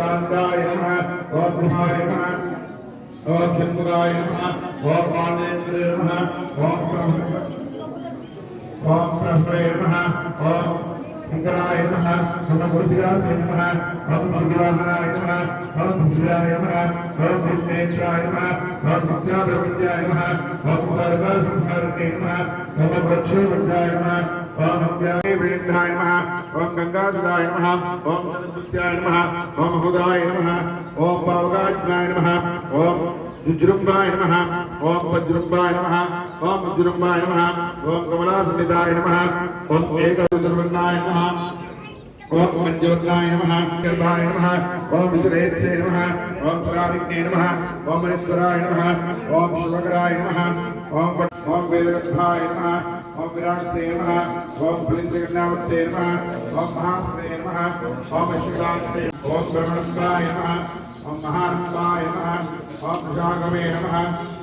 शांताय नमः। ओम कुमार नमः। ओम शंकराय नमः। ओम आनंदेन्द्र नमः। ओम ब्रह्म ओम ब्रह्म नमः। ओम శంకరాయ నమః ఓం గురుదివాసాయ నమః ఓం శివాహనాయ నమః ఓం భుజాయ నమః ఓం విష్ణేశ్వరాయ నమః ఓం విద్యాప్రవిద్యాయ నమః ఓం వర్గసంహారతే నమః ఓం వృక్షోవృద్ధాయ నమః ఓం అవ్యాయ వేదాయ నమః ఓం గంగాధరాయ నమః ఓం సరస్వత్యాయ నమః ఓం హుదాయ నమః ఓం పావగాజ్ఞాయ నమః ఓం విజృంభాయ నమః ओम वज्रुम्बाय नमः ओम वज्रुम्बाय नमः ओम कमलासनिधाय नमः ओम एकदुर्वन्नाय नमः ओम पंचवत्नाय नमः गर्भाय नमः ओम सुरेत्से नमः ओम प्राविघ्ने नमः ओम मनित्वराय नमः ओम शुभकराय नमः ओम ओम वेदरत्नाय नमः ओम विराटते नमः ओम फलिंद्रगणावते नमः ओम महास्ते नमः ओम अश्विनास्ते ओम ब्रह्मणत्वाय नमः ओम महानत्वाय नमः ओम शागमे नमः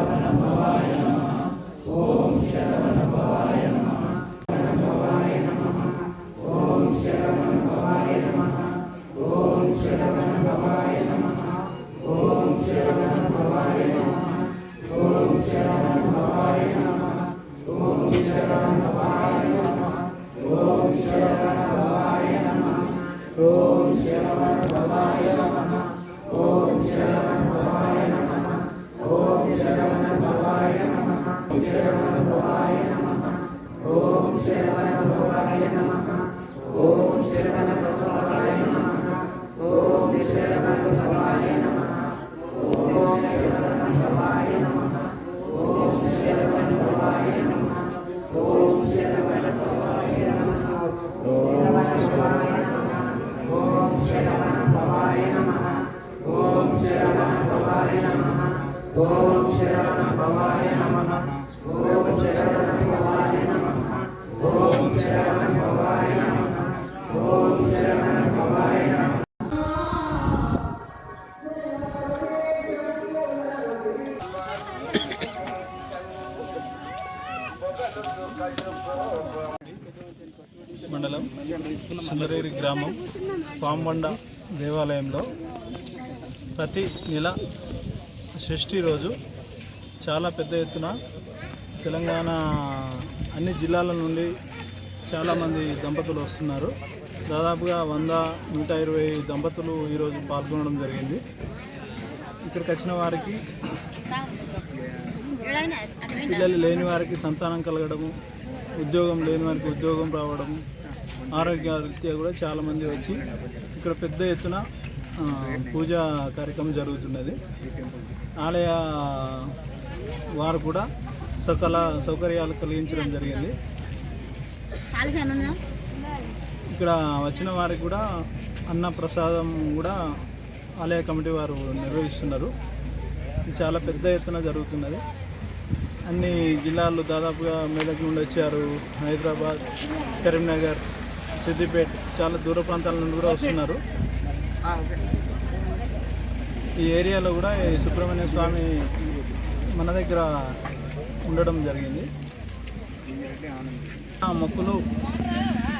సముద్ర పర్యంతాయ ఓం ఏదశ్లోభోమిలోమస బ్రహ్మేశ్వర స్వామి దేవతాభ్య నమః. మండలం సుందరేరి గ్రామం పాంబండ దేవాలయంలో ప్రతి నెల షష్ఠి రోజు చాలా పెద్ద ఎత్తున తెలంగాణ అన్ని జిల్లాల నుండి చాలామంది దంపతులు వస్తున్నారు. దాదాపుగా వంద నూట ఇరవై దంపతులు ఈరోజు పాల్గొనడం జరిగింది. ఇక్కడికి వచ్చిన వారికి పిల్లలు లేని వారికి సంతానం కలగడము ఉద్యోగం లేని వారికి ఉద్యోగం రావడం ఆరోగ్య రీత్యా కూడా చాలామంది వచ్చి ఇక్కడ పెద్ద ఎత్తున పూజా కార్యక్రమం జరుగుతున్నది. ఆలయ వారు కూడా సకల సౌకర్యాలు కలిగించడం జరిగింది. ఇక్కడ వచ్చిన వారికి కూడా అన్న ప్రసాదం కూడా ఆలయ కమిటీ వారు నిర్వహిస్తున్నారు. చాలా పెద్ద ఎత్తున జరుగుతున్నది. అన్ని జిల్లాల్లో దాదాపుగా మెదక్ నుండి వచ్చారు. హైదరాబాద్ కరీంనగర్ సిద్దిపేట చాలా దూర ప్రాంతాల నుండి కూడా వస్తున్నారు. ఈ ఏరియాలో కూడా ఈ సుబ్రహ్మణ్య స్వామి మన దగ్గర ఉండడం జరిగింది. ఆ మొక్కులు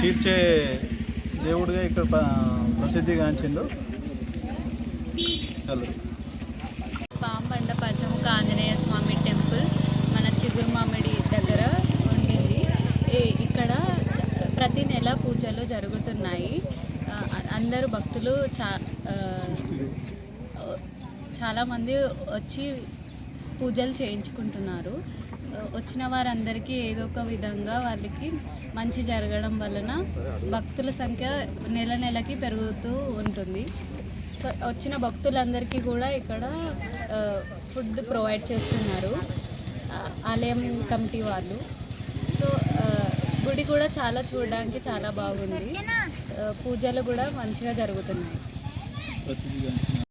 తీర్చే దేవుడిగా ఇక్కడ ప్ర- ప్రసిద్ధిగాంచిండు చాలు పాంబండ పంచముఖ ఆంజనేయ స్వామి టెంపుల్ మన చిగురుమామిడి దగ్గర ఉండింది. ఇక్కడ ప్రతి నెల పూజలు జరుగుతున్నాయి. అందరు అందరూ భక్తులు చా చాలామంది వచ్చి పూజలు చేయించుకుంటున్నారు. వచ్చిన వారందరికీ ఏదో ఒక విధంగా వాళ్ళకి మంచి జరగడం వలన భక్తుల సంఖ్య నెల నెలకి పెరుగుతూ ఉంటుంది. సో వచ్చిన భక్తులందరికీ కూడా ఇక్కడ ఫుడ్ ప్రొవైడ్ చేస్తున్నారు. ఆలయం కమిటీ వాళ్ళు. సో గుడి కూడా చాలా చూడడానికి చాలా బాగుంది. పూజలు కూడా మంచిగా జరుగుతున్నాయి.